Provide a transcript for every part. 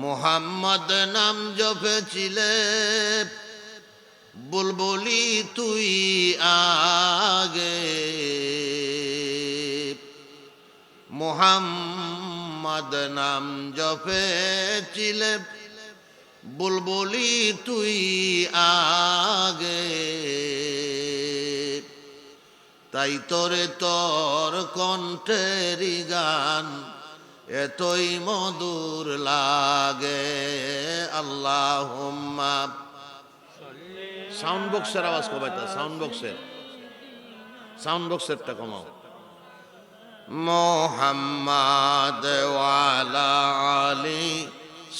মোহাম্মদ নাম জপেছিলে, বুলবুলি তুই আগে। মোহাম্মদ নাম জপেছিলে, বুলবুলি তুই আগে। তাই তোরে তোর কণ্ঠেরি গান এতই মধুর লাগে আল্লাহ সাউন্ড বক্সের আওয়াজ কমাইতা সাউন্ড বক্সের সাউন্ড বক্সেরটা কমাও। মোহাম্মদ ওয়ালা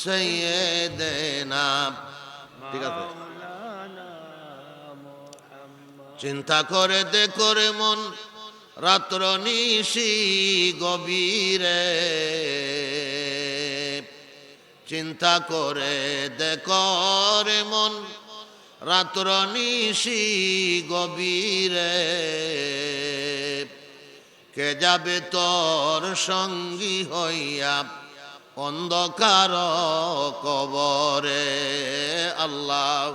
সৈয়দেনা। ঠিক আছে। চিন্তা করে দে করে মন রাত্র নিশি গভীরে। চিন্তা করে দে করে মন, রাত্র নিশি গভীরে। কে যাবে তোর সঙ্গী হইয়া অন্ধকার কবরে? আল্লাহ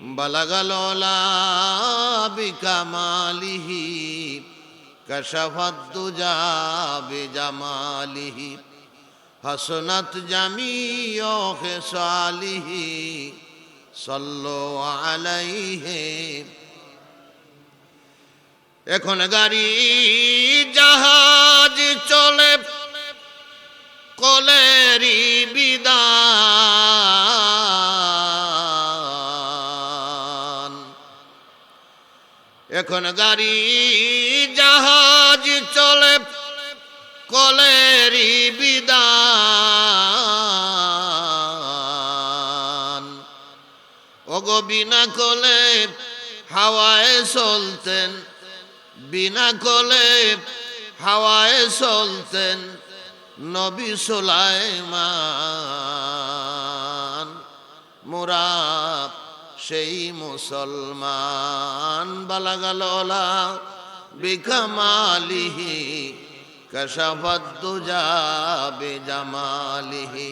بلغ العلا بكماله كشف الدجى بجماله حسنت جميع خصاله صلوا عليه এখন গাড়ি জাহাজ চলে কলেরি বিদান এখন গাড়ি, জাহাজ চলে কলেরি বিদান। ওগো বিনা কলে হাওয়ায় চলতেন, বিনা কলে হাওয়ায় চলতেন নবী সুলাইমান। মোরা সেই মুসলমান বালাগাল ওলা বিকামালিহি কশাফাদ্দুজা বেজামালিহি,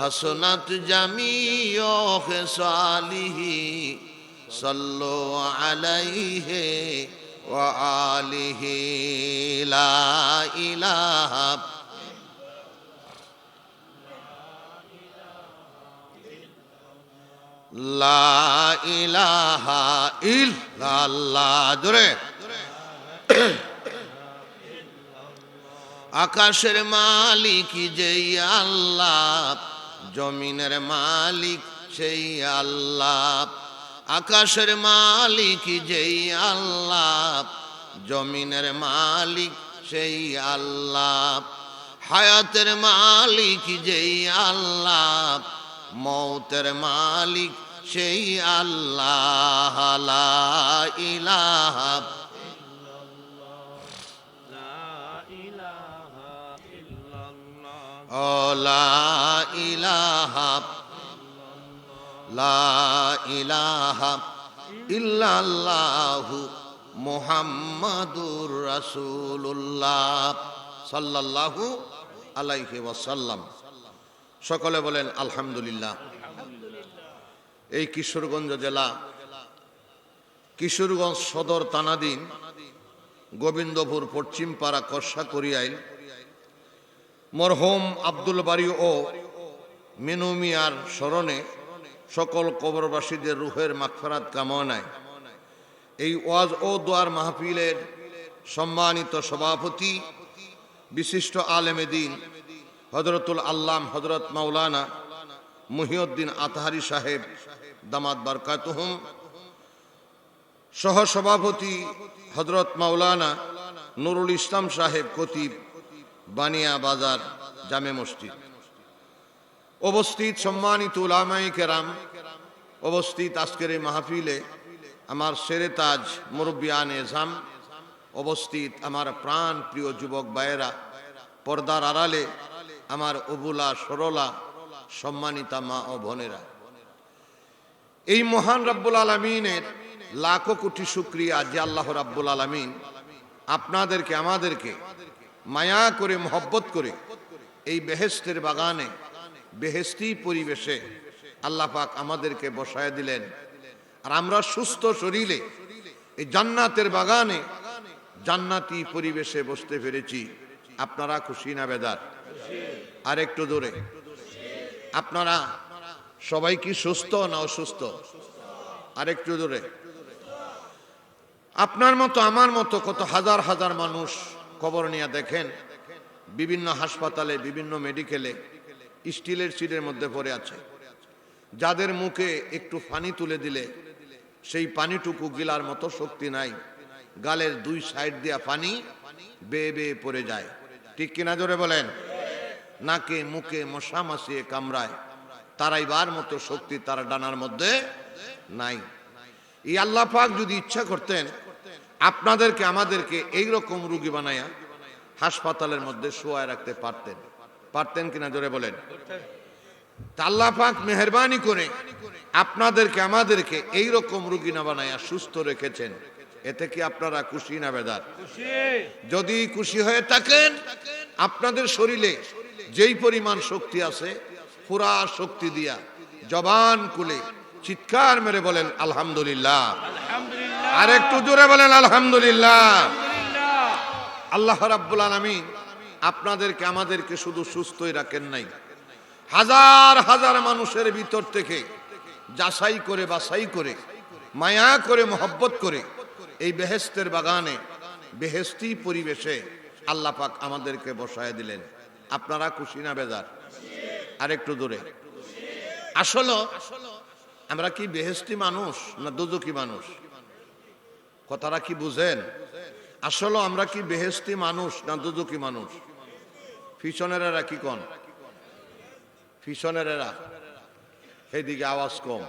হসনাত জামিও খেসালিহি, সল্লো আলাইহে ওয়া আলিহি, লা ইলাহা লা ইলাহা আকাশের মালিক যেই আল্লাহ, জমিনের মালিক সেই আল্লাহ। আকাশের মালিক যেই আল্লাহ, জমিনের মালিক সেই আল্লাহ। হায়াতের মালিক যেই আল্লাহ মৌতের মালিক সেই আল্লাহ ইলাহ লা ইলাহা লা ইলাহা ইল্লাল্লাহু সাল্লাল্লাহু আলাইহি ওয়াসাল্লাম। সকলে বলেন আলহামদুলিল্লাহ। এই কিশোরগঞ্জ জেলা, কিশোরগঞ্জ সদর তানাদিন গোবিন্দপুর পশ্চিমপাড়া কষা করিয়াইল মরহুম আব্দুল বাড়ি ও মিনু মিয়ার স্মরণে সকল কবরবাসীদের রুহের মাগফিরাত কামনায় এই ওয়াজ ও দোয়ার মাহফিলের সম্মানিত সভাপতি, বিশিষ্ট আলেমে দিন হজরতুল আল্লাম হজরত মাওলানা মুহিউদ্দিন আতহারি সাহেব দামাত বারকাতুহুম, সহসভাপতি হজরত মাওলানা নুরুল ইসলাম সাহেব কতিব বানিয়া বাজার জামে মসজিদ। উপস্থিত সম্মানিত উলামাই কেরাম, উপস্থিত আজকের এই মাহফিলে আমার সেরে তাজ মুরব্বিয়ান এজাম উপস্থিত আমার প্রাণ প্রিয় যুবক ভাইয়েরা, পর্দার আড়ালে আমার অবুলা সরলা, সম্মানিতা মা ও বোনেরা। এই মহান রব্বুল আলমিনের লাখো কোটি শুক্রিয়া যে আল্লাহ রাব্বুল আলমিন আপনাদেরকে, আমাদেরকে মায়া করে, মহব্বত করে এই বেহেস্তের বাগানে বেহেস্তি পরিবেশে আল্লাহ পাক আমাদেরকে বসায় দিলেন। আর আমরা সুস্থ শরীরে এই জান্নাতের বাগানে জান্নাতি পরিবেশে বসতে পেরেছি। আপনারা খুশি না বেদার? আর একটু দূরে। আপনারা সবাই কি সুস্থ না অসুস্থ? আর একটু দূরে। আপনার মতো, আমার মতো কত হাজার হাজার মানুষ খবর নিয়ে দেখেন, বিভিন্ন হাসপাতালে, বিভিন্ন মেডিকেলে স্টিলের সিটের মধ্যে পড়ে আছে। যাদের মুখে একটু পানি তুলে দিলে, সেই পানিটুকু গিলার মতো শক্তি নাই। গালের দুই সাইড দিয়া পানি বেয়ে বেয়ে পড়ে যায়। ঠিক কিনা জোরে বলেন? নাকে মুখে মশা মাসিয়ে কামড়ায়। তারাইবার মতো শক্তি তার ডানার মধ্যে নাই। এই আল্লাহ পাক যদি ইচ্ছা করতেন আপনাদেরকে আমাদেরকে এই রকম রুগী বানায়া হাসপাতালের মধ্যে শোয়ায় রাখতে পারতেন। পারতেন কিনা জোরে বলেন? তা আল্লাহ পাক মেহরবানি করে আপনাদেরকে আমাদেরকে এই রকম রুগী না বানায়া সুস্থ রেখেছেন। এতে কি আপনারা খুশি না বেদার? যদি খুশি হয়ে থাকেন আপনাদের শরীরে যেই পরিমাণ শক্তি আছে পুরা শক্তি দিয়া জবান কুলে চিৎকার মেরে বলেন আলহামদুলিল্লাহ। আর একটু জোরে বলেন আলহামদুলিল্লাহ। আলহামদুলিল্লাহ। আল্লাহ রাব্বুল আলামিন আপনাদেরকে আমাদেরকে শুধু সুস্থই রাখেন নাই। হাজার হাজার মানুষের ভিতর থেকে যাচাই করে বাছাই করে মায়া করে মহব্বত করে এই বেহেস্তের বাগানে বেহেস্তি পরিবেশে আল্লাহ পাক আমাদেরকে বসায় দিলেন। আপনারা খুশি না বেজার? আরেকটু দূরে। আসলে আমরা কি বেহেস্তি মানুষ না দুদুকি মানুষ? কথাটা কি বুঝেন? আসলে আমরা কি বেহেস্তি মানুষ না দুদুকি মানুষ? ফিশনেরা কি কন? ফিশনেরা সেদিকে আওয়াজ কম।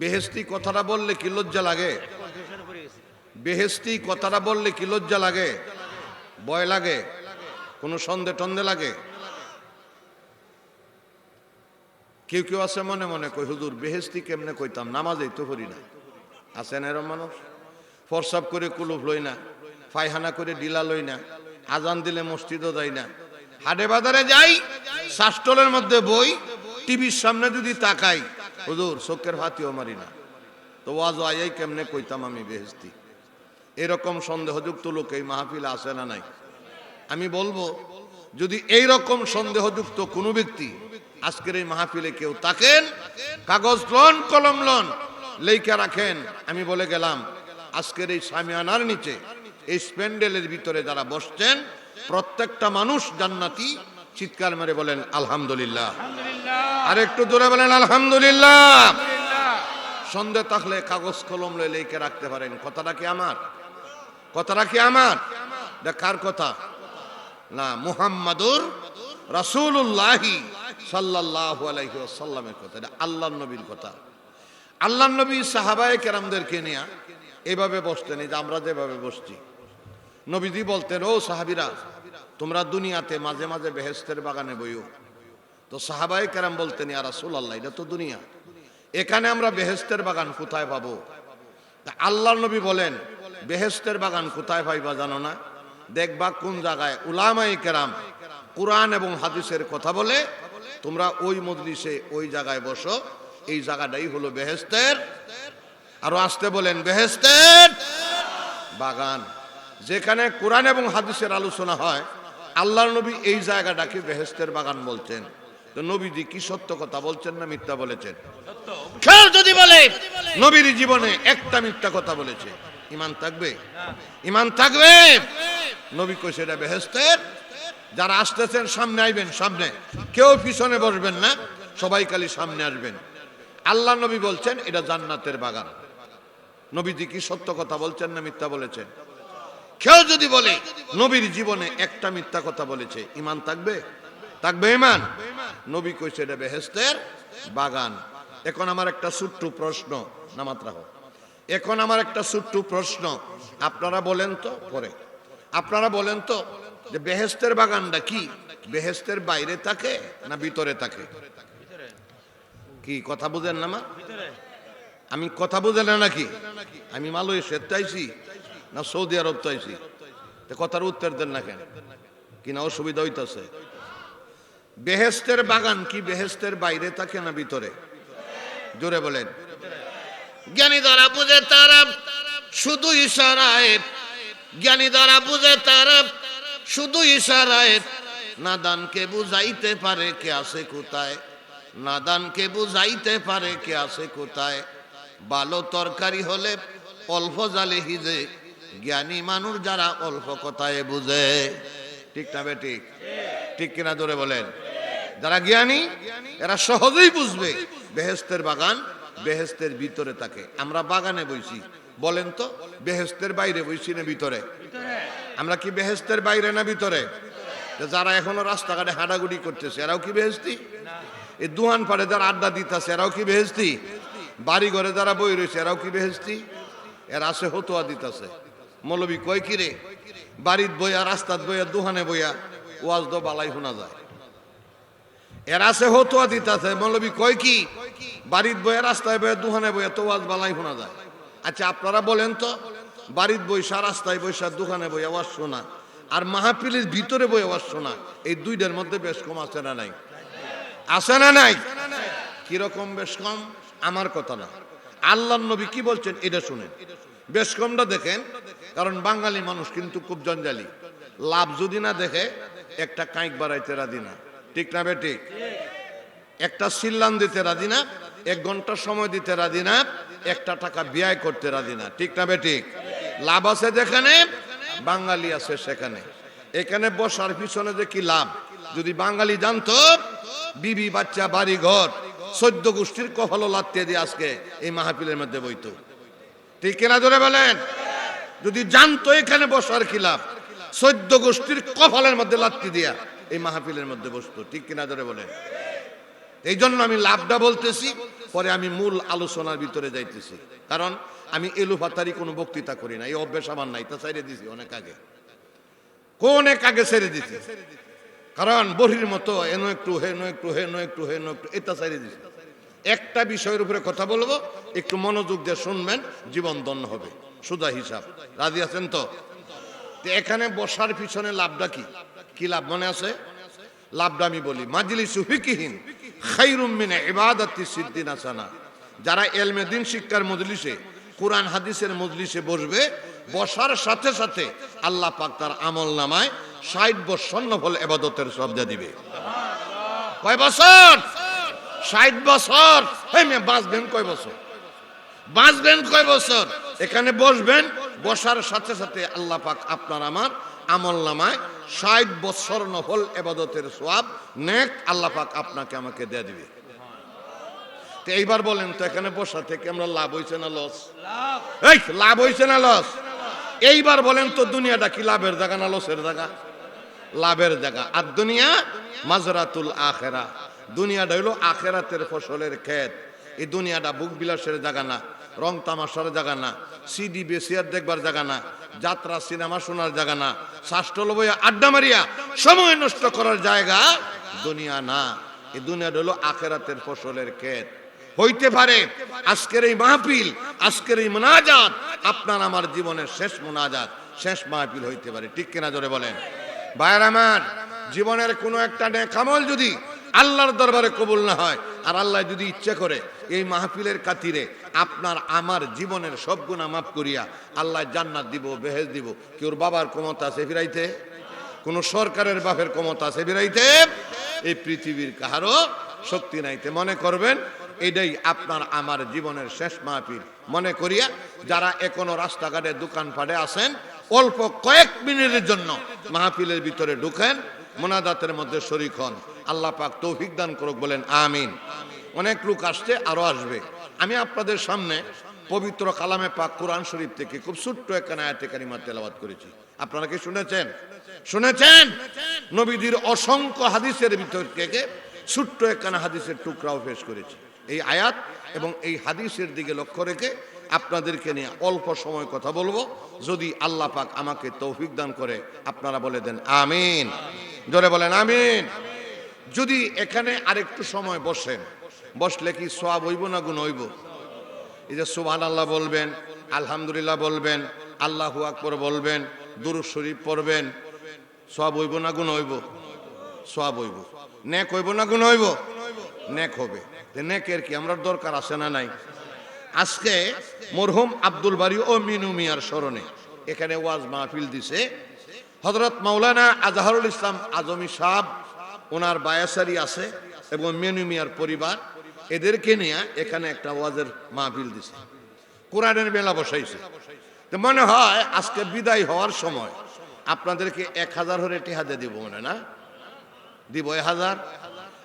বেহেস্তি কথাটা বললে কি লজ্জা লাগে? বেহেস্তি কথাটা বললে কি লজ্জা লাগে? ভয় লাগে? কোনো সন্দেহ টন্দে লাগে? কেউ কেউ আছে মনে মনে কই হুজুর বেহেস্তি কেমনে কইতাম? নামাজেই তো করি না। আছেন এরম মানুষ? ফরসাব করে কুলুপ লই না ফাইহানা করে ডিলা লই না, আজান দিলে মসজিদও দেয় না। হাটে বাজারে যাই শাস্টলের মধ্যে বই, টিভির সামনে যদি তাকাই, হুজুর, চোখের হাতিও মারি না। তো ওয়াজ আয়াই কেমনে কইতাম আমি বেহেস্তি এরকম সন্দেহযুক্ত লোক এই মাহফিলে আসে না নাই? আমি বলব যদি এই রকম সন্দেহযুক্ত কোনো ব্যক্তি আজকের এই মাহফিলে কেউ তাকেন কাগজ লন কলম লন লেখা রাখেন আমি বলে গেলাম আজকের এই সামিয়ানার নিচে এই স্প্যান্ডেলের ভিতরে যারা বসছেন প্রত্যেকটা মানুষ জান্নাতি চিৎকার মেরে বলেন আলহামদুলিল্লাহ। আর একটু দূরে বলেন আলহামদুলিল্লাহ। সন্দেহ থাকলে কাগজ কলম লেখে রাখতে পারেন। কথাটা কি আমার? কথাটা কি আমার? কার কথা? না মুহাম্মাদুর রাসূলুল্লাহি সাল্লাল্লাহু আলাইহি ওয়াসাল্লামের কথা, এটা আল্লাহর নবীর কথা। আল্লাহর নবী সাহাবায়ে কেরামদেরকে নিয়ে এভাবে বসতেন, এই যে আমরা যেভাবে বসছি। নবীজি বলতেন, ও সাহাবিরা, তোমরা দুনিয়াতে মাঝে মাঝে বেহেস্তের বাগানে বইও। তো সাহাবায়ে কেরাম বলতেন, ইয়া রাসূলুল্লাহ, এটা তো দুনিয়া। এখানে আমরা বেহেস্তের বাগান কোথায় পাবো? তা আল্লাহর নবী বলেন বেহেস্তের বাগান কোথায় পাইবা জানো না? দেখবা কোন জায়গায় উলামাই কেরাম কোরআন এবং হাদিসের কথা বলে, তোমরা ওই মজলিসে ওই জায়গায় বসো। এই জায়গাটাই হলো বেহেস্তের আরও আসতে বলেন বেহেস্তের বাগান। যেখানে কোরআন এবং হাদিসের আলোচনা হয়, আল্লাহর নবী এই জায়গাটাকে বেহেস্তের বাগান বলছেন। তো নবীজি কি সত্য কথা বলছেন না মিথ্যা বলেছেন? যদি বলে, নবীর জীবনে একটা মিথ্যা কথা বলেছে। ইমান থাকবে? ইমান থাকবে? নবী এটা বেহেস্তের যারা আসতেছেন, সামনে আইবেন, সামনে। কেউ পিছনে বসবেন না, সবাই খালি সামনে আসবেন। আল্লাহ নবী বলছেন, এটা জান্নাতের বাগান। নবীজি কি সত্য কথা বলছেন না মিথ্যা বলেছেন? কেউ যদি বলে, নবীর জীবনে একটা মিথ্যা কথা বলেছে ইমান থাকবে? থাকবে ইমান নবী কইছে, এটা বেহেস্তের বাগান। এখন আমার একটা ছোট্ট প্রশ্ন, নামাত রাখো। এখন আমার একটা ছোট্ট প্রশ্ন, আপনারা বলেন তো পরে। আপনারা বলেন তো যে বেহেস্তের বাগানটা কি? বেহেস্তের বাইরে থাকে না ভিতরে থাকে? কি, কথা বুঝেন না মা? আমি কথা বুঝেন না নাকি? আমি মালয়েশিয়ার চাইছি না সৌদি আরব চাইছি? তো কথার উত্তর দেন না কেন? কিনা অসুবিধা হইতাছে? বেহেস্তের বাগান কি বেহেস্তের বাইরে থাকে না ভিতরে? জোরে বলেন। জ্ঞানী দ্বারা বুঝে তারা শুধু ইশারায় জ্ঞানী দ্বারা বুঝে তারা শুধু ইশারায়, নাদানকে বুঝাইতে পারে কে আছে কোথায়, নাদানকে বুঝাইতে পারে কে আছে কোথায়। ভালো তরকারি হলে অল্প জালে হিজে, জ্ঞানী মানুষ যারা অল্প কথায় বুঝে। ঠিক না বে ঠিক? ঠিক কিনা ধরে বলেন? যারা জ্ঞানী, এরা সহজেই বুঝবে। বেহেস্তের বাগান, বেহেস্তের ভিতরে থাকে। আমরা বাগানে বইছি। বলেন তো বেহেস্তের বাইরে বইছি না ভিতরে? আমরা কি বেহেস্তের বাইরে না ভিতরে? যারা এখনও রাস্তাঘাটে হাঁটাগুড়ি করতেছে এরাও কি বেহেস্তি এই দুহান পাড়ে যারা আড্ডা দিতেছে এরাও কি বেহেস্তি বাড়ি ঘরে যারা বই রয়েছে এরাও কি বেহেস্তি এরা আছে হতোয়া দিতেছে। মৌলবী কয় কি রে? বাড়িত বইয়া রাস্তাত বইয়া দুহানে বইয়া ওয়াজ দো বালাই শোনা যায়। এরা আছে হতোয়া দিতেছে। মৌলবী কয় কি? বাড়িত বইয়া রাস্তায় বইয়া দুহানে বইয়া তো ওয়াজ বালাই শোনা যায়। আচ্ছা আপনারা বলেন তো বাড়িত বইসা রাস্তায় বইসা দোকানে বই আওয়াজ শোনা আর মাহফিলের ভিতরে বই আওয়াজ শোনা এই দুইটার মধ্যে বেশ কম আছে না নাই? আছে না নাই? কীরকম বেশ কম? আমার কথা না। আল্লাহ নবী কি বলছেন, এটা শুনেন। বেশ কমটা দেখেন, কারণ বাঙালি মানুষ কিন্তু খুব জঞ্জালি। লাভ যদি না দেখে, একটা কাঁক বাড়াইতে রাজি না। ঠিক না বে একটা সিল্লান দিতে রাজি না, এক ঘণ্টা সময় দিতে রাজি না একটা টাকা ব্যয় করতে রাজি না। ঠিক না বে ঠিক? লাভ আছে যেখানে, বাঙালি আছে সেখানে। এখানে বসার পিছনে যে কি লাভ? যদি বাঙালি জানতো, বিবি, বাচ্চা বাড়ি ঘর চোদ্দ গোষ্ঠীর কফলও লাত্তে দিয়ে আজকে এই মাহফিলের মধ্যে বইতো। ঠিক কেনা ধরে বলেন? যদি জানতো এখানে বসার কি লাভ? চোদ্দ গোষ্ঠীর কপালের মধ্যে লাত্তি দিয়া এই মাহফিলের মধ্যে বসতো। ঠিক কিনা ধরে বলেন? এই জন্য আমি লাভটা বলতেছি। পরে আমি মূল আলোচনার ভিতরে যাইতেছি। কারণ আমি এলু ফাতারি কোনো বক্তৃতা করি না, এই অভ্যেস আমার নাই, তা ছেড়ে দিছি অনেক আগে। কোন এক আগে ছেড়ে দিছি। কারণ বহির মতো এনো একটু, হেনো একটু হেনো একটু হেনো একটু এটা ছেড়ে দিছি। একটা বিষয়ের উপরে কথা বলব, একটু মনোযোগ দিয়ে শুনবেন, জীবন দন্য হবে। সুদা হিসাব। রাজি আছেন তো? এখানে বসার পিছনে লাভটা কি? কি লাভ মনে আছে? লাভটা আমি বলি মাজলি সুফিকিহীন খাইরুম মিনে ইবাদাতি সিদ্দিন আসানা যারা এলমে দিন শিক্ষার মজলিসে, কোরআন হাদিসের মজলিসে বসবে, বসার সাথে সাথে আল্লাহ পাক তার আমল নামায় ষাট বৎসর নফল এবাদতের শব্দা দিবে। কয় বছর? ষাট বছর? বাঁচবেন কয় বছর? বাঁচবেন কয় বছর? এখানে বসবেন, বসার সাথে সাথে আল্লাহ পাক আপনার আমার আমল নামায় ষাট বছর নফল এবাদতের সোয়াব নেক আল্লাহ পাক আপনাকে আমাকে দিয়ে দিবে। তো এইবার বলেন তো এখানে বসা থেকে আমরা লাভ হয়েছে না লস? এই, লাভ হয়েছে না লস? এইবার বলেন তো দুনিয়াটা কি লাভের জায়গা না লসের জায়গা? লাভের জায়গা। আর দুনিয়া? মাজরাতুল আখেরা। দুনিয়াটা হইল আখেরাতের ফসলের ক্ষেত। এই দুনিয়াটা বুক বিলাসের জায়গা না, রং তামাশার জায়গা না, সিডি বেসিয়ার দেখবার জায়গা না। যাত্রা, সিনেমা শোনার জায়গা না। শাস্ত্র বইয়া আড্ডা মারিয়া সময় নষ্ট করার জায়গা দুনিয়া না। এই দুনিয়াটা হলো আখেরাতের ফসলের ক্ষেত। হইতে পারে আজকের এই মাহফিল, আজকের এই মোনাজাত, আপনার আমার জীবনের শেষ মোনাজাত, শেষ মাহফিল হইতে পারে। ঠিক কিনা জোরে বলেন? ভাইয়ের আমার, জীবনের কোনো একটা নেকামল যদি আল্লাহর দরবারে কবুল না হয় আর আল্লাহ যদি ইচ্ছে করে এই মাহফিলের কাতিরে আপনার আমার জীবনের সব গুণা মাফ করিয়া আল্লাহ জান্নাত দিব বেহেজ দিব। কি ওর বাবার ক্ষমতা আছে ফিরাইতে? কোন সরকারের বাপের ক্ষমতা আছে ফিরাইতে? এই পৃথিবীর কাহারও শক্তি নাইতে মনে করবেন, এটাই আপনার আমার জীবনের শেষ মাহফিল। মনে করিয়া যারা এখনও রাস্তাঘাটে, দোকানপাটে আছেন, অল্প কয়েক মিনিটের জন্য মাহফিলের ভিতরে ঢুকেন মোনাদাতের মধ্যে শরিক হন। আল্লাহ পাক তৌফিক দান করুক বলেন, আমিন। অনেক লোক আসছে, আরও আসবে। আমি আপনাদের সামনে পবিত্র কালামে পাক কোরআন শরীফ থেকে খুব ছোট্ট একখানা আয়াতে কারিমা তেলাওয়াত করেছি। আপনারা কি শুনেছেন? শুনেছেন? নবীদের অসংখ্য হাদিসের ভিতর থেকে ছোট্ট একখানা হাদিসের টুকরাও পেশ করেছি। এই আয়াত এবং এই হাদিসের দিকে লক্ষ্য রেখে আপনাদেরকে নিয়ে অল্প সময় কথা বলব। যদি আল্লাহ পাক আমাকে তৌফিক দান করে, আপনারা বলে দেন, আমিন। জোরে বলেন, আমিন। যদি এখানে আরেকটু সময় বসেন, বসলে কি সোয়াব হইব না গুণ হইব? এই যে সুবহান আল্লাহ বলবেন, আলহামদুলিল্লাহ বলবেন, আল্লাহু আকবর বলবেন, দুরুদ শরীফ পড়বেন সব হইব না গুণ হইব? সব হইব। নেক হইব না গুণ হইব? নেক হবে। নেকের কি আমরা দরকার আছে না নাই? আজকে মরহুম আব্দুল বাড়ি ও মিনু মিয়ার স্মরণে এখানে ওয়াজ মাহফিল দিছে হজরত মাওলানা আজহারুল ইসলাম আজমি সাহ ওনার বায়াসারি আছে এবং মেনু মিয়ার পরিবার এদেরকে নিয়ে এখানে একটা ওয়াজের মাহফিল দিছে। কোরআনের মেলা বসাইছে। তো মনে হয় আজকে বিদায় হওয়ার সময় আপনাদেরকে এক হাজার হরে টেহাদে দিব মনে না? দিব এক হাজার?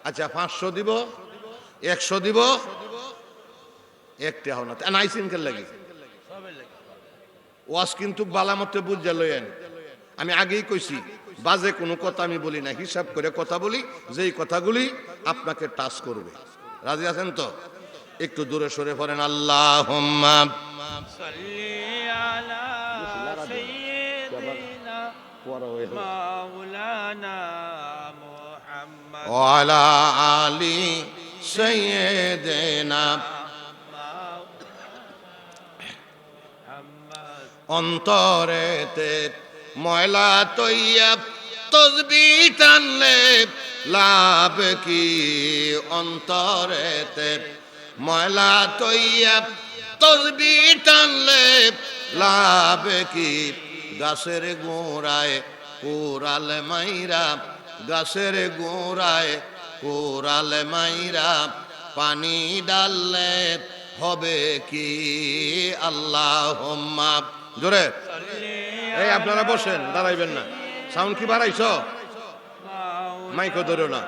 আচ্ছা পাঁচশো দিব? একশো দিব? একটা হও না। নাই সিনকের লাগি? ওয়াজ কিন্তু বালামতে বুঝা লইয়েন। আমি আগেই কইছি বাজে কোনো কথা আমি বলি না হিসাব করে কথা বলি যেই কথাগুলি আপনাকে টাচ করবে। রাজি আছেন তো? একটু দূরে সরে পড়েন আল্লাহ আলি ময়লা তৈয়া, তসবি টানলে লাভ কি অন্তরেতে? ময়লা তৈয়া, তসবি টানলে লাভ কি? গাছের গোড়ায় কোরাল মাইরা, গাছের গোড়ায় কোরাল মাইরা পানি ডাললে হবে কি? আল্লাহ জোরে। এই আপনারা বসেন দাঁড়াইবেন না। সাউন্ড কি বাড়াইছ? মাইকো ধরো না।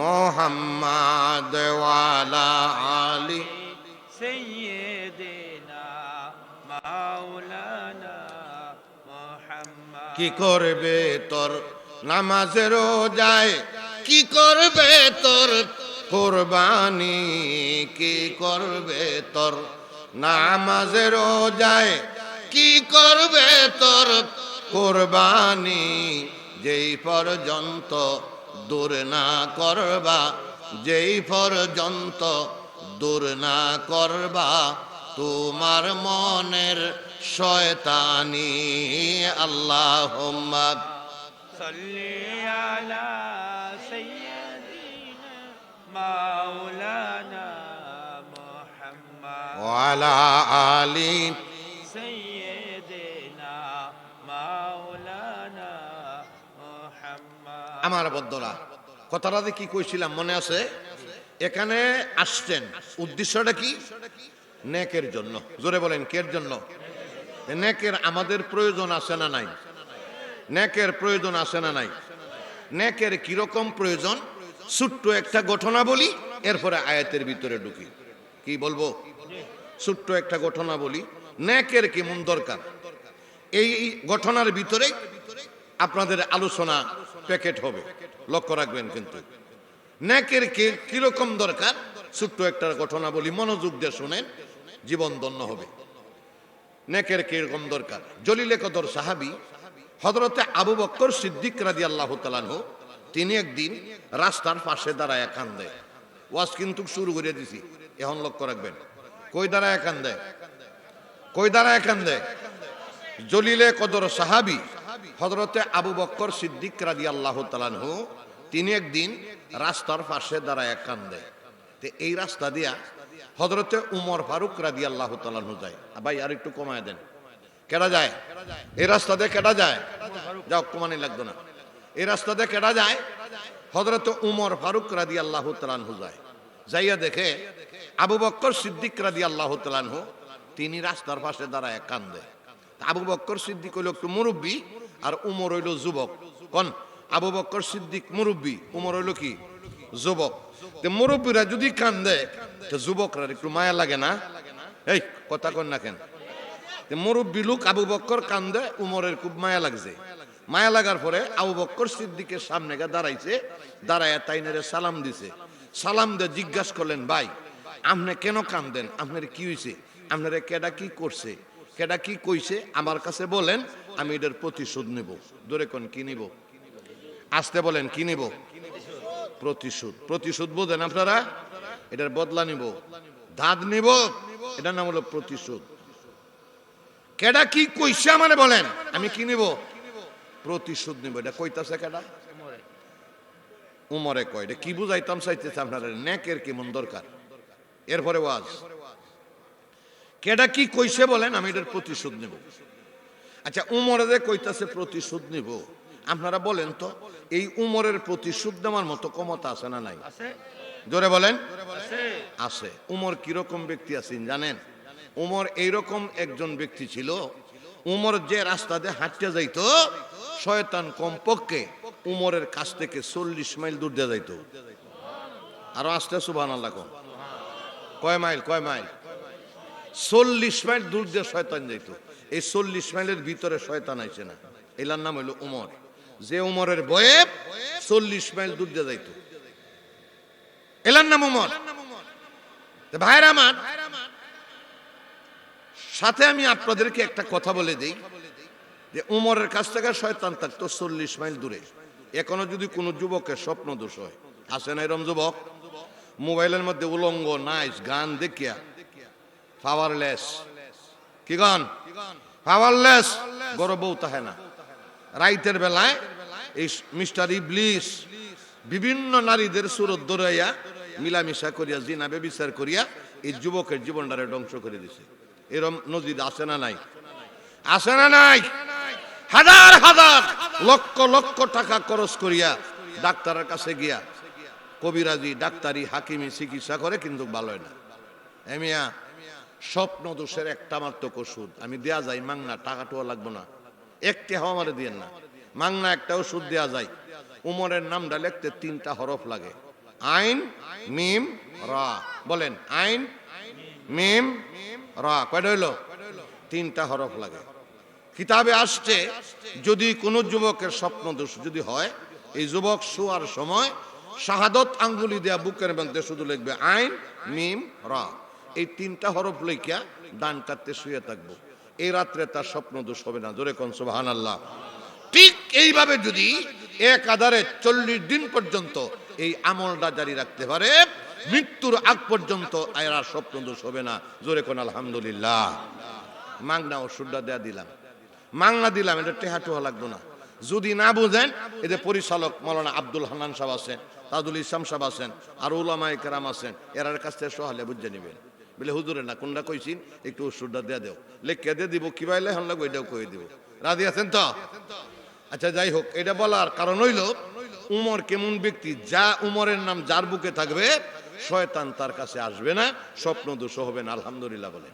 মোহাম্মদ আলী। কি করবে তোর নামাজেরও যায় কি করবে তোর কোরবানি? কি করবে তোর নামাজেরও যায় কি করবে তোর কোরবানি? যেই পর্যন্ত দূর না করবা যেই পর্যন্ত দূর না করবা তোমার মনের শয়তানি। আল্লাহ মাওলানা মোহাম্মদ। আলি আমার বদ্ধরা কথাটা যে কি কইছিলাম, মনে আছে? এখানে আসছেন, উদ্দেশ্যটা কি? নেকের জন্য। জোরে বলেন, কের জন্য? নেকের আমাদের প্রয়োজন আছে না নাই? নেকের প্রয়োজন আছে না নাই? নেকের কীরকম প্রয়োজন? ছোট্ট একটা ঘটনা বলি, এরপরে আয়াতের ভিতরে ঢুকি। কি বলব? ছোট্ট একটা ঘটনা বলি, নেকের কেমন দরকার? এই ঘটনার ভিতরে আপনাদের আলোচনা প্যাকেট হবে। লক্ষ্য রাখবেন কিন্তু। নেকের কে কীরকম দরকার? ছোট্ট একটা ঘটনা বলি, মনোযোগ দিয়ে শুনেন, জীবন ধন্য হবে। নেকের কীরকম দরকার? জলিলে কদর সাহাবি হজরতে আবু বক্কর সিদ্দিক রাজি আল্লাহ তালানহ তিনি একদিন রাস্তার পাশে দাঁড়ায় কান্দে। ওয়াজ কিন্তু শুরু করে দিছি। এখন লক্ষ্য রাখবেন। কই দাঁড়ায় দেয় কই দাঁড়ায় কান্দে? জলিলে কদর সাহাবি হজরতে আবু বক্কর সিদ্দিক রাজি আল্লাহ তালানহু তিনি একদিন রাস্তার পাশে দাঁড়ায় কান্দে। তো এই রাস্তা দিয়া হজরতে উমর ফারুক রাজি আল্লাহ তালানহু যায়। ভাই, আর একটু কমায় দেন। কেডা যায়? এই রাস্তা দিয়ে কেটা যায়? যাও, কমানি লাগতো না। এই রাস্তা দিয়ে কেটা যায়? হজরত উমর ফারুক রাদি আল্লাহ তালানহু যায়। যাইয়া দেখে আবু বক্কর সিদ্দিক রাদি আল্লাহ তালানহু তিনি রাস্তার পাশে দাঁড়ায় কান্দে। আবু বক্কর সিদ্দিক হইল একটু মুরব্বী। আর উমর হইল যুবক। কোন? আবু বক্কর সিদ্দিক মুরব্বী। উমর হইল কি? যুবক। তো মুরব্বীরা যদি কান্দে, তো যুবকরা একটু মায়া লাগে না? এই, কথা কন না কেন? মুরব্বী লোক আবু বক্কর কান্দে, উমরের খুব মায়া লাগছে। মায়া লাগার পরে আবু বক্কর সিদ্দিকের সামনে গিয়ে দাঁড়াইছে দাঁড়ায় তাইনের সালাম দিছে। সালাম দিয়ে জিজ্ঞাসা করলেন, ভাই, আপনি কেন কান্দেন? আপনার কি হয়েছে আপনারা কেডা কি করছে? কেডা কি কইছে? আমার কাছে বলেন আমি এটার প্রতিশোধ নেব। ধরে কোন, কি নিব? আসতে বলেন, কি নিব? প্রতিশোধ। প্রতিশোধ বোঝেন আপনারা? এটার বদলা নিব। দাঁত নিব। এটার নাম হলো প্রতিশোধ। কেডা কি কইছে মানে বলেন? আমি কি নিব? প্রতিশোধ নিব। এটা কইতাছে কেডা? উমরে কয়। এটা কি বুঝাইতাম চাইতেছে আপনারা? নেকের কেমন দরকার? এরপরে ওয়াজ। কেডা কি কইছে বলেন? আমি এটার প্রতিশোধ নেব। আচ্ছা উমরে কইতাছে প্রতিশোধ নিব। আপনারা বলেন তো এই উমরের প্রতিশোধ নেওয়ার মতো ক্ষমতা আছে না নাই? জোরে বলেন। আছে। আছে। উমর কীরকম ব্যক্তি আছেন জানেন? উমর এইরকম একজন ব্যক্তি ছিল। উমর যে রাস্তা দিয়ে হাঁটতে যাইতো শয়তান কমপক্ষে উমরের কাছ থেকে চল্লিশ মাইল দূর দিয়ে যাইতো। আরও আসতে সুবাহ আল্লাহ। কয় মাইল কয় মাইল? চল্লিশ মাইল দূর দিয়ে শয়তান যাইতো। এই চল্লিশ মাইলের ভিতরে শয়তান আইছে না। এলার নাম হইল উমর। যে উমরের বয়ে চল্লিশ মাইল দূর দিয়ে যাইতো। এলার নাম উমর। ভাইরা আমার, সাথে আমি আপনাদেরকে একটা কথা বলে দিই, যে উমরের কাছ থেকে শয়তান থাকতো চল্লিশ মাইল দূরে। এখনও যদি কোনো যুবকের স্বপ্ন দোষ হয়, আছে না এরম যুবক? মোবাইলের মধ্যে উলঙ্গ, নাইস গান দেখিয়া পাওয়ারলেস কি গান? পাওয়ারলেস গরব তাহে না। রাইতের বেলায় এই মিস্টার ইবলিস বিভিন্ন নারীদের সুরত দৌড়াইয়া মিলামিশা করিয়া জিনাবে বিচার করিয়া এই যুবকের জীবনটারে ধ্বংস করে দিছে। এরম নজির আছে না নাই? আছে না নাই? হাজার হাজার লক্ষ লক্ষ টাকা খরচ করিয়া ডাক্তারের কাছে গিয়া কবিরাজি, ডাক্তারি, হাকিমি চিকিৎসা করে কিন্তু ভালো না। এমিয়া স্বপ্ন দোষের একটা মাত্র ওষুধ। আমি দেয়া যাই, মাংনা, টাকা টাকাটুয়া লাগবো না। একটি হাওয়া মারে দিয়ে না। মাংনা একটা ওষুধ দেয়া যায় উমরের নামটা লিখতে তিনটা হরফ লাগে। আইন, মিম, রা। বলেন, আইন, মিম, রা। কয়টা হইল? তিনটা হরফ লাগে। কিতাবে আসছে, যদি কোনো যুবকের স্বপ্ন দোষ যদি হয়, এই যুবক শোয়ার সময় শাহাদত আঙ্গুলি দেয়া বুকের মধ্যে শুধু লিখবে আইন, মিম, রা। এই তিনটা হরফ লইকিয়া ডান কাটতে শুয়ে থাকব। এই রাত্রে তার স্বপ্ন দোষ হবে না। জোরে কন সুবহান আল্লাহ ঠিক এইভাবে যদি এক আধারে চল্লিশ দিন পর্যন্ত এই আমলটা জারি রাখতে পারে, মৃত্যুর আগ পর্যন্ত এর স্বপ্ন দোষ হবে না। জোরে কোন আলহামদুলিল্লাহ। মাংনা ওষুধটা দেয়া দিলাম। মাংনা দিলাম, এটা টেহা টোহা লাগবো না। যদি না বুঝেন এদের পরিচালক মৌলানা আব্দুল হান্নান সাহেব আছেন, তাজুল ইসলাম সাহেব আছেন, আর উলামাই কেরাম আছেন, এরার কাছ থেকে সহালে বুঝে নেবেন। বলে, হুজুরে না কোনটা কইছিন? একটু ওষুধটা দেয়া দেও। লেখকে দিয়ে দিব, কি বাইলে হন লাগবে, এটাও কয়ে দিব। রাজি আছেন তো? আচ্ছা যাই হোক, এটা বলার কারণ হইল, উমর কেমন ব্যক্তি, যা উমরের নাম যার বুকে থাকবে, শয়তান তার কাছে আসবে না, স্বপ্ন দোষ হবে না, আলহামদুলিল্লাহ বলে।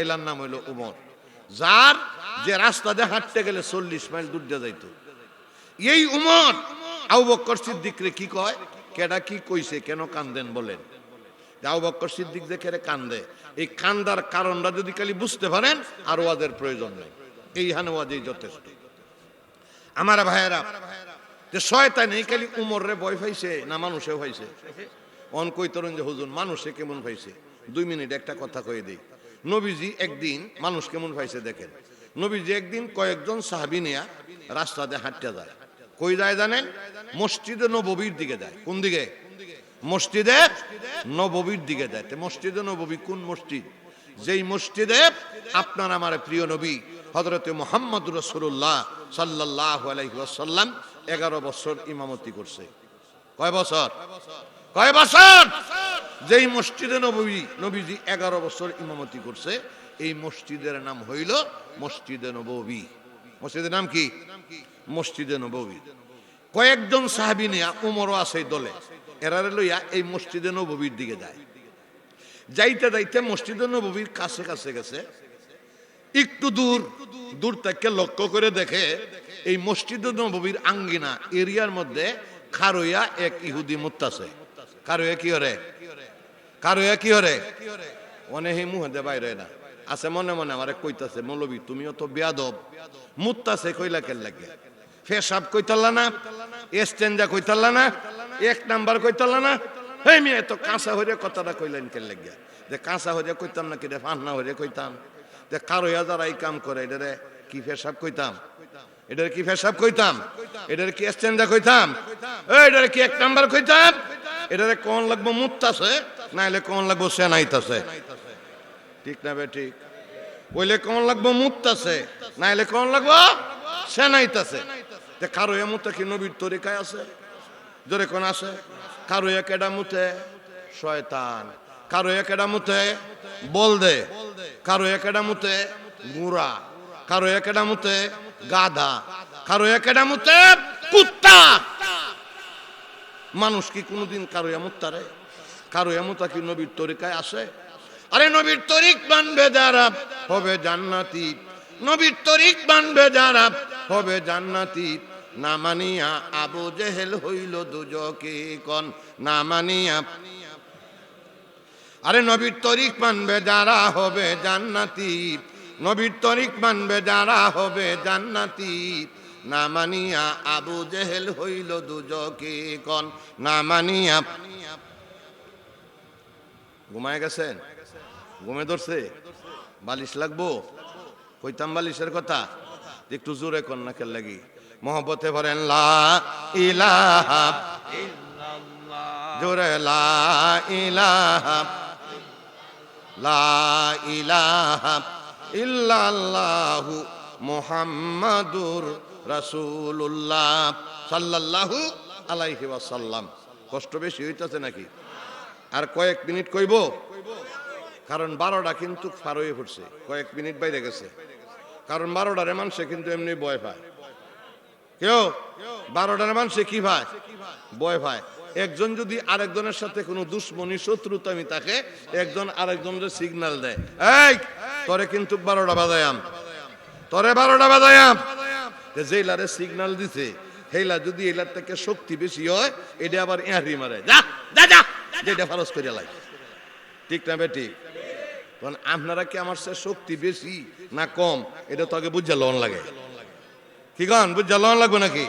এলার নাম হইল উমর। যার যে রাস্তা দিয়ে হাঁটতে গেলে চল্লিশ মাইল দূর দিয়ে যাইতো। এই উমর আউ বক্কর সিদ্দিকরে কি কয়? কেডা কি কইছে, কেন কান্দেন বলেন? বক্কর সিদ্দিক দেখে কান্দে। এই কান্দার কারণটা যদি খালি বুঝতে পারেন, আর ওয়াদের প্রয়োজন নেই। এই হানে ওয়াদেই যথেষ্ট। আমার ভাইয়েরা, যে শয়তান এই খালি উমর ভয় পাইছে না মানুষে পাইছে? অন কই তরুণ যে, হুজুর, মানুষে কেমন পাইছে? দুই মিনিট একটা কথা কয়ে দিই। নবীজি একদিন মানুষ কেমন পাইছে দেখেন? নবীজি একদিন কয়েকজন সাহাবি নিয়া রাস্তাতে হাঁটতে যায়। কই যায় জানেন? মসজিদে নববীর দিকে যায়। কোন দিকে? মসজিদে নববীর দিকে তো মসজিদে নববী কোন মসজিদ? যেই মসজিদে আপনার আমার প্রিয় নবী হজরতে মোহাম্মদ রসুল্লাহ সাল্লাহ আলাইসাল্লাম এগারো বছর ইমামতি করছে। কয় বছর? কয় বছর? যেই মসজিদে নবী, নবীজি এগারো বছর ইমামতি করছে, এই মসজিদের নাম হইল মসজিদে নবী মসজিদের নাম কি? মসজিদে নবী কয়েকজন সাহাবি নিয়া উমরও আছে দলে। এরারে লইয়া এই মসজিদে নবীর দিকে যায়। যাইতে যাইতে মসজিদে নবীর কাছে কাছে গেছে। একটু দূর দূর থেকে লক্ষ্য করে দেখে এই মসজিদ নবীর আঙ্গিনা এরিয়ার মধ্যে খারইয়া এক ইহুদি মুত্তাছে। খারইয়া কি হরে? খারইয়া কি হরে? অনেক মুহে বাইরে না। আছে মনে মনে আমারে কইতাছে, মৌলবী, তুমিও তো বেয়াদব। মুত্তাছে কইলা কেন লাগে? ফেসাব কইতাল্লা না, এস্টেঞ্জা কইতাল্লা না, এক নাম্বার কইতাল্লা না। হেই মিয়া তো কাঁচা হইরে কথাটা কইলেন কেন লাগিয়া? যে কাঁচা হইরে কইতাম না কি রে, ফান্না হইরে কইতাম? যে কারও যারা এই কাম করে, এটারে কি ফেসাব কইতাম? এটার কি ফেসাব কইতাম? এটার কি এস্টেঞ্জা কইতাম? এটার কি এক নাম্বার কইতাম? এটারে কোন লাগবো মুত্তাছে, নাইলে কোন লাগবো সেনাইতাছে ঠিক না বে, ঠিক? বইলে কোন লাগবো মুত্তাছে, নাইলে কোন লাগবো সেনাইতাছে তে কারও এ মুতে কি নবীর তরিকায় আছে? জোরে কোন আছে? কারও এ কেডা মুতে শয়তান। কারও এ কেডা মুতে বল দে কারও এ কেডা মুতে গুড়া। কারও এ কেডা মুতে গাধা। কারও এ কেডা মুতে কুত্তা। মানুষ কি কোনোদিন কারও এমতারে কারও এমতা কি নবীর তরিকায় আসে আরে নবীর তরিক মানবে যারা, হবে জান্নাতি। নবীর তরিক মানবে যারা, হবে জান্নাতি। না মানিয়া আবু জেহেল হইল দুজকে কন, না মানিয়া। আরে নবীর তরিক মানবে যারা হবে জান্নাতি, নবীর তরিক মানবে যারা হবে জান্নাতি। না মানিয়া আবু জেহেল হইল দুজকে কন, না মানিয়া। ঘুমায় গেছেন ঘুমে ধরছে? বালিশ লাগবো? কইতাম বালিশের কথা? একটু জোরে কন্যা খেল লাগি। মহব্বতে ভরেন লা ইলাহা জোরে, লা সাল্লাল্লাহু আলাইহি ওয়াসাল্লাম। কষ্ট বেশি হইতাছে নাকি? আর কয়েক মিনিট কইব? কারণ বারোটা কিন্তু হয়ে পড়ছে। কয়েক মিনিট বাইরে গেছে। কারণ বারোটারে মানুষে কিন্তু এমনি ভয় পায়। কেউ? বারোটার মানুষে কি ভাই? ভয় ভাই। একজন যদি আরেকজনের সাথে কোনো দুশ্মনী, শত্রুতামি থাকে, একজন আরেকজনের সিগন্যাল দেয়। তোরে কিন্তু বারোটা বাজায়াম তোরে বারোটা বাজায়াম যে জেলারে সিগন্যাল দিছে হেলা যদি এলার থেকে শক্তি বেশি হয়, এটা আবার এহারি মারে। যা যা যা, যেটা ফারস করে লাই ঠিক না বেটি? তখন আপনারা কি আমার সে শক্তি বেশি না কম? এটা তো আগে বুঝা লন লাগে। কি গান? বুঝ লন লাগবে নাকি?